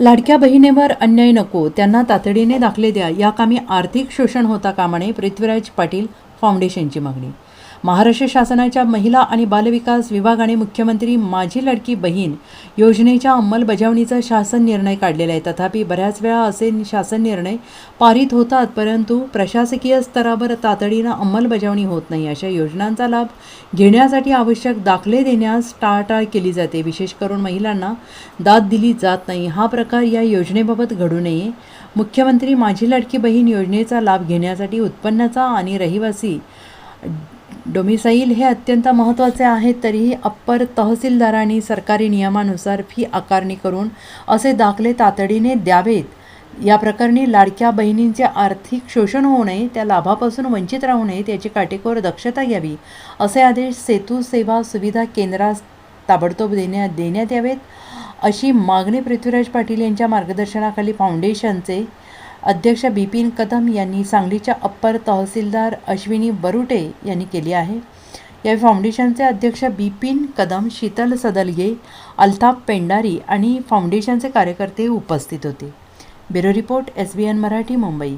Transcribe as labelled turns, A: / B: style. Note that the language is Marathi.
A: लाडक्या बहिणीवर अन्याय नको त्यांना तातडीने दाखले द्या. या कामी आर्थिक शोषण होता कामाने पृथ्वीराज पाटील फाउंडेशनची मागणी महाराष्ट्र शासनाच्या महिला आणि बालविकास विभागाने मुख्यमंत्री माझी लडकी बहीण योजनेच्या अंमलबजावणीचा शासन निर्णय काढलेला आहे. तथापि बऱ्याच वेळा असे शासन निर्णय पारित होतात परंतु प्रशासकीय स्तरावर तातडीनं अंमलबजावणी होत नाही. अशा योजनांचा लाभ घेण्यासाठी आवश्यक दाखले देण्यास टाळाटाळ केली जाते. विशेष करून महिलांना दाद दिली जात नाही. हा प्रकार या योजनेबाबत घडू नये. मुख्यमंत्री माझी लडकी बहीण योजनेचा लाभ घेण्यासाठी उत्पन्नाचा आणि रहिवासी डोमिसाईल हे अत्यंत महत्त्वाचे आहेत तरीही अप्पर तहसीलदारांनी सरकारी नियमानुसार फी आकारणी करून असे दाखले तातडीने द्यावेत. या प्रकरणी लाडक्या बहिणींचे आर्थिक शोषण होऊ नये त्या लाभापासून वंचित राहू नयेत याची काटेकोर दक्षता घ्यावी असे आदेश सेतू सेवा सुविधा केंद्रास ताबडतोब देण्यात देण्यात यावेत. अशी मागणी पृथ्वीराज पाटील यांच्या मार्गदर्शनाखाली फाउंडेशनचे अध्यक्ष बिपिन कदम यांनी सांगलीच्या अप्पर तहसीलदार अश्विनी बरुटे यांनी केली आहे. या फाउंडेशनचे अध्यक्ष बिपिन कदम शीतल सदलगे अल्ताफ पेंडारी आणि फाउंडेशनचे कार्यकर्ते उपस्थित होते. Bureau report S B N Marathi Mumbai.